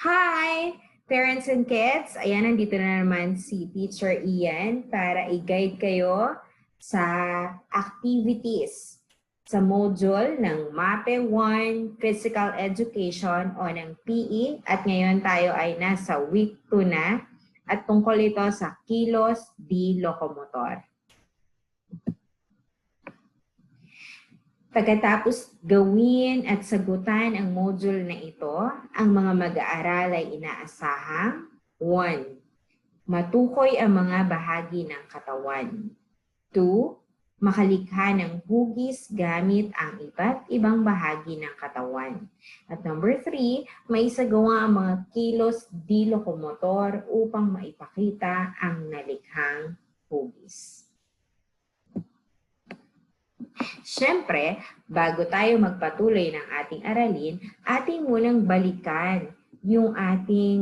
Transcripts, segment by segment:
Hi, parents and kids. Ayan, nandito na naman si Teacher Ian para i-guide kayo sa activities sa module ng MAPE 1 Physical Education o ng PE. At ngayon tayo ay nasa week 2 na at tungkol ito sa kilos di locomotor. Pagkatapos gawin at sagutan ang module na ito, ang mga mag-aaral ay inaasahang 1. Matukoy ang mga bahagi ng katawan. 2. Makalikha ng hugis gamit ang iba't ibang bahagi ng katawan. At number 3, maisagawa ang mga kilos di lokomotor upang maipakita ang nalikhang hugis. Siyempre, bago tayo magpatuloy ng ating aralin, ating munang balikan yung ating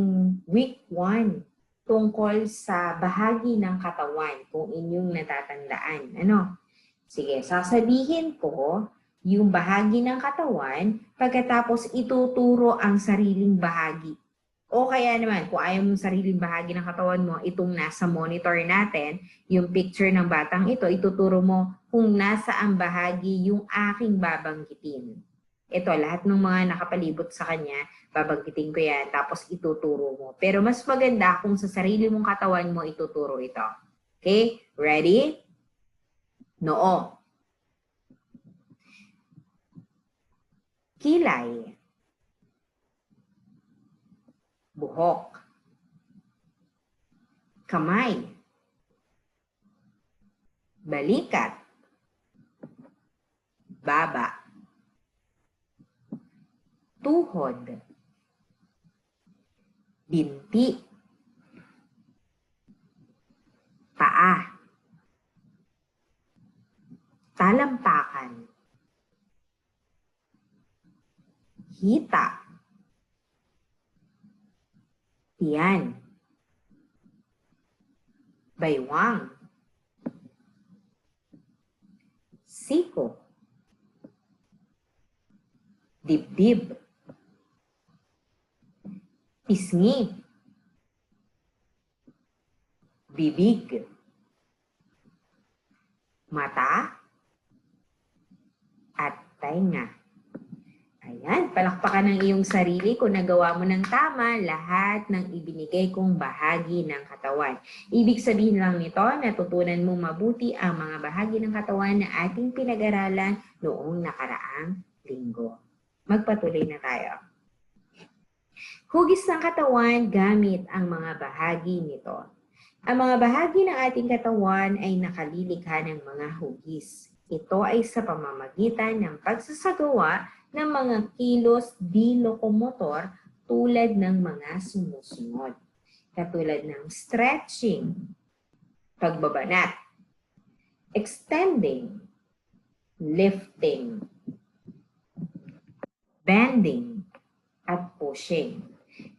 week 1 tungkol sa bahagi ng katawan kung inyong natatandaan. Ano? Sige, sasabihin ko yung bahagi ng katawan pagkatapos ituturo ang sariling bahagi. O kaya naman, kung ayaw mong sariling bahagi ng katawan mo, itong nasa monitor natin, yung picture ng batang ito, ituturo mo kung nasaan bahagi yung aking babanggitin. Ito, lahat ng mga nakapalibot sa kanya, babanggitin ko yan, tapos ituturo mo. Pero mas maganda kung sa sarili mong katawan mo ituturo ito. Okay? Ready? Noo. Kilay. Buhok. Kamay. Balikat. Baba, tuhod, binti, paa, talampakan, hita, tiyan, baywang, siko, dibdib, pisngi, bibig, mata, at tainga. Ayan, palakpakan ng iyong sarili kung nagawa mo ng tama lahat ng ibinigay kong bahagi ng katawan. Ibig sabihin lang nito, natutunan mo mabuti ang mga bahagi ng katawan na ating pinag-aralan noong nakaraang linggo. Magpatuloy na tayo. Hugis ng katawan gamit ang mga bahagi nito. Ang mga bahagi ng ating katawan ay nakalilikha ng mga hugis. Ito ay sa pamamagitan ng pagsasagawa ng mga kilos di lokomotor tulad ng mga sumusunod. Katulad ng stretching, pagbabanat, extending, lifting, bending, at pushing.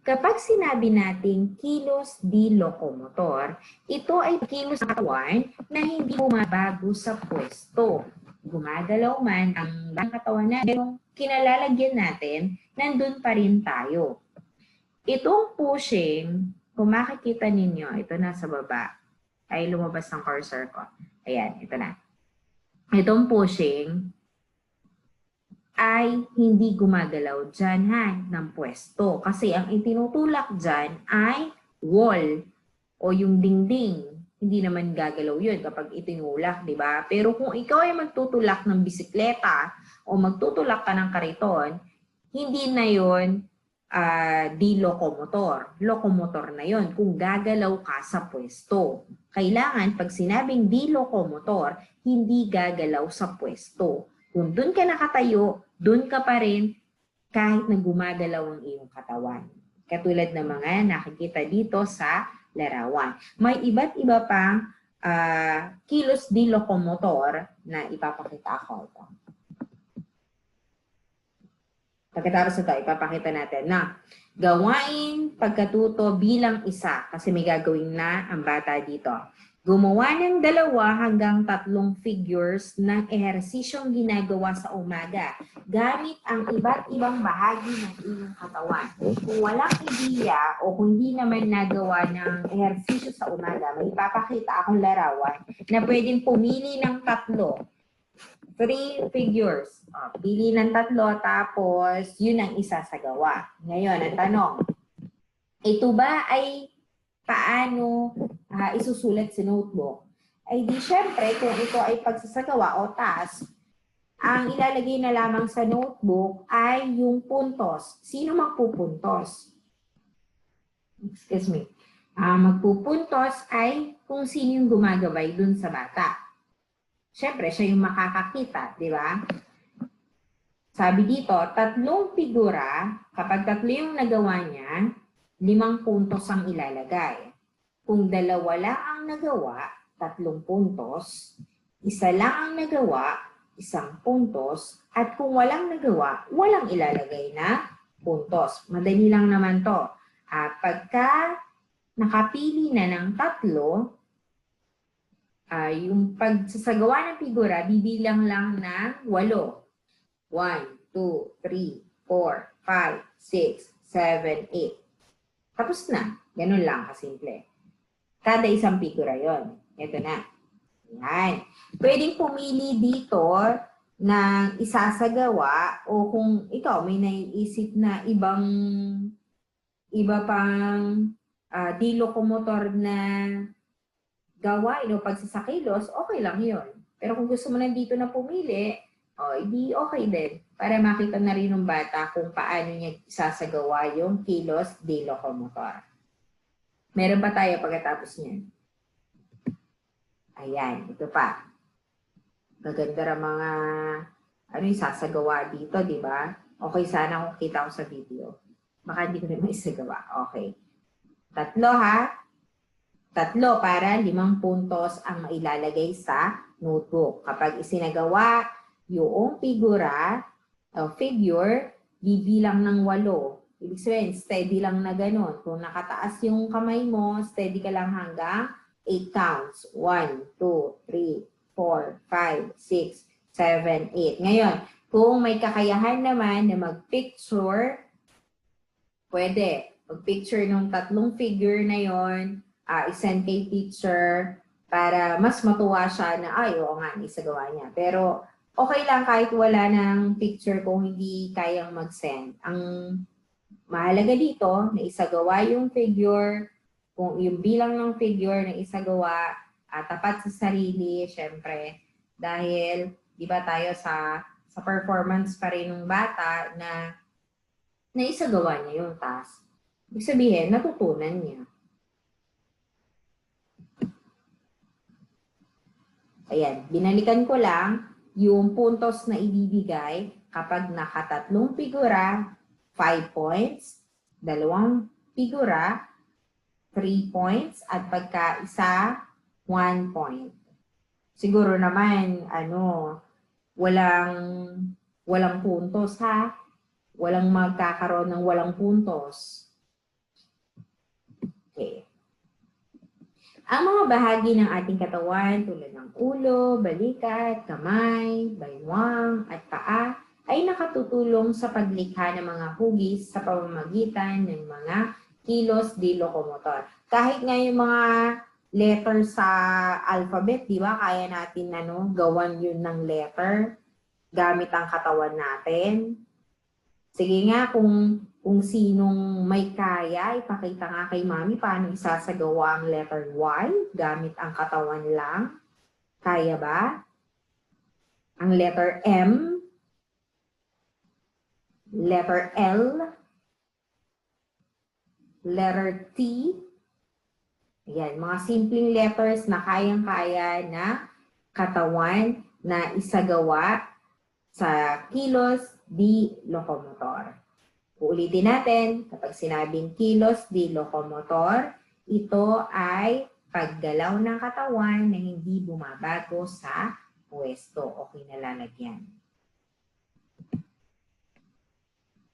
Kapag sinabi nating kilos di locomotor, ito ay kilos ng katawan na hindi bumabago sa pwesto. Gumagalaw man ang katawan na yung kinalalagyan natin, nandun pa rin tayo. Itong pushing, kung makikita ninyo, ito na sa baba, ay lumabas ng cursor ko. Ayan, ito na. Itong pushing, ay hindi gumagalaw dyan ha, ng pwesto. Kasi ang itinutulak dyan ay wall o yung dingding. Hindi naman gagalaw yun kapag itinulak, di ba? Pero kung ikaw ay magtutulak ng bisikleta o magtutulak ka ng kariton, hindi na yun uh, di locomotor. Locomotor na yon kung gagalaw ka sa pwesto. Kailangan pag sinabing di locomotor, hindi gagalaw sa pwesto. Kung doon ka nakatayo, doon ka pa rin kahit na gumagalaw ang iyong katawan. Katulad ng mga nakikita dito sa larawan. May iba't iba pang uh, kilos di locomotor na ipapakita ako. Ito. Pagkatapos ito, ipapakita natin na gawain pagkatuto bilang isa kasi may gagawin na ang bata dito. Gumawa ng dalawa hanggang tatlong figures ng ehersisyong ginagawa sa umaga gamit ang iba't ibang bahagi ng iyong katawan. Kung walang ideya o kung hindi naman nagawa ng ehersisyo sa umaga, may ipapakita akong larawan na pwedeng pumili ng tatlo. Three figures. O, pili ng tatlo, tapos yun ang isa sa gawa. Ngayon, ang tanong, ito ba ay paano ah, isusulat sa notebook? Ay di syempre, kung ito ay pagsasagawa o task, ang ilalagay na lamang sa notebook ay yung puntos. Sino magpupuntos? Excuse me. Ah, magpupuntos ay kung sino yung gumagabay dun sa bata. Syempre, siya yung makakakita, di ba? Sabi dito, tatlong figura, kapag tatlo yung nagawa niya, limang puntos ang ilalagay. Kung dalawa lang ang nagawa, tatlong puntos. Isa lang ang nagawa, isang puntos. At kung walang nagawa, walang ilalagay na puntos. Madali lang naman to. At pagka nakapili na ng tatlo, ah, yung pagsasagawa ng figura, bibilang lang ng walo. 1, 2, 3, 4, 5, 6, 7, 8. Tapos na. Ganun lang kasimple. Kada isang figura yon. Ito na. Yan. Pwedeng pumili dito ng isasagawa o kung ikaw may naiisip na ibang iba pang ah, di locomotor na gawain o pagsasakilos, okay lang yun. Pero kung gusto mo nandito na pumili, o hindi okay din. Para makita na rin ng bata kung paano niya isasagawa yung kilos di locomotor. Meron pa tayo pagkatapos niyan. Ayan, ito pa. Maganda rin mga ano yung sasagawa dito, di ba? Okay sana kung kita ko sa video. Baka hindi ko na maisagawa. Okay. Tatlo ha. Tatlo para limang puntos ang mailalagay sa notebook. Kapag isinagawa yung figura o figure, bibilang ng walo. Ibig sabihin, steady lang na ganun. Kung nakataas yung kamay mo, steady ka lang hanggang 8 counts. 1, 2, 3, 4, 5, 6, 7, 8. Ngayon, kung may kakayahan naman na mag-picture, pwede. Mag-picture ng tatlong figure na yon, uh, isend kay teacher para mas matuwa siya na, ay, oo nga, isagawa niya. Pero, okay lang kahit wala ng picture kung hindi kayang mag-send. Ang mahalaga dito, na isagawa yung figure, kung yung bilang ng figure na isagawa, at tapat sa sarili, syempre, dahil, di ba tayo sa sa performance pa rin ng bata na na isagawa niya yung task. Ibig sabihin, natutunan niya. Ayan, binalikan ko lang yung puntos na ibibigay kapag nakatatlong figura, 5 points, dalawang figura, 3 points, at pagka isa, 1 point. Siguro naman, ano, walang walang puntos ha. Walang magkakaroon ng walang puntos. Okay. Ang mga bahagi ng ating katawan tulad ng ulo, balikat, kamay, baywang, at paa ay nakatutulong sa paglikha ng mga hugis sa pamamagitan ng mga kilos di locomotor. Kahit nga yung mga letter sa alphabet, di ba? Kaya natin ano, gawan yun ng letter gamit ang katawan natin. Sige nga, kung, kung sinong may kaya, ipakita nga kay mami paano isasagawa ang letter Y gamit ang katawan lang. Kaya ba? Ang letter M, letter L, letter T, Ayan, mga simpleng letters na kayang-kaya na katawan na isagawa sa kilos di locomotor. Uulitin natin, kapag sinabing kilos di locomotor, ito ay paggalaw ng katawan na hindi bumabago sa pwesto o kinalalagyan.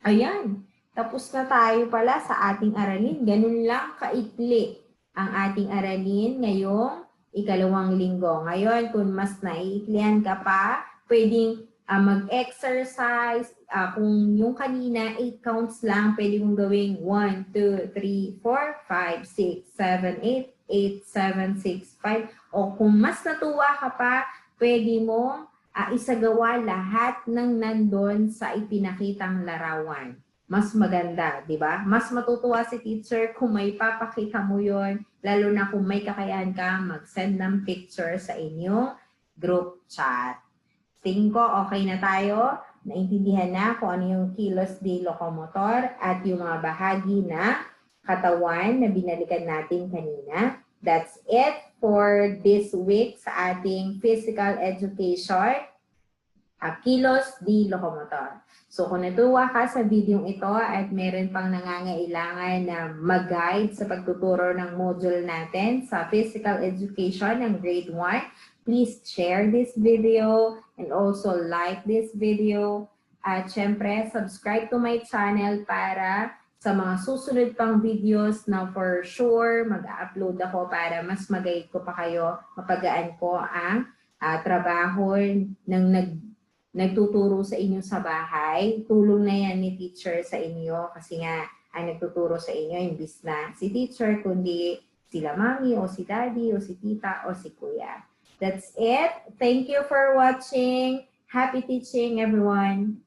Ayan, tapos na tayo pala sa ating aralin. Ganun lang kaikli ang ating aralin ngayong ikalawang linggo. Ngayon, kung mas naiiklihan ka pa, pwedeng ah, mag-exercise. Ah, kung yung kanina, 8 counts lang, pwede mong gawing 1, 2, 3, 4, 5, 6, 7, 8, 8, 7, 6, 5. O kung mas natuwa ka pa, pwede mong ah, isagawa lahat ng nandun sa ipinakitang larawan. Mas maganda, di ba? Mas matutuwa si teacher kung may papakita mo yon, lalo na kung may kakayahan ka mag-send ng picture sa inyong group chat. Tingin ko okay na tayo. Naintindihan na kung ano yung kilos de locomotor at yung mga bahagi na katawan na binalikan natin kanina. That's it for this week sa ating physical education, uh, kilos de locomotor. So kung natuwa ka sa video ito at meron pang nangangailangan na mag-guide sa pagtuturo ng module natin sa physical education ng grade 1, please share this video and also like this video. At syempre, subscribe to my channel para sa mga susunod pang videos na for sure mag-upload ako para mas mag-guide ko pa kayo, mapagaan ko ang ah, trabaho ng nag nagtuturo sa inyo sa bahay. Tulong na yan ni teacher sa inyo kasi nga ang nagtuturo sa inyo imbis na si teacher kundi sila mami o si daddy o si tita o si kuya. That's it. Thank you for watching. Happy teaching everyone.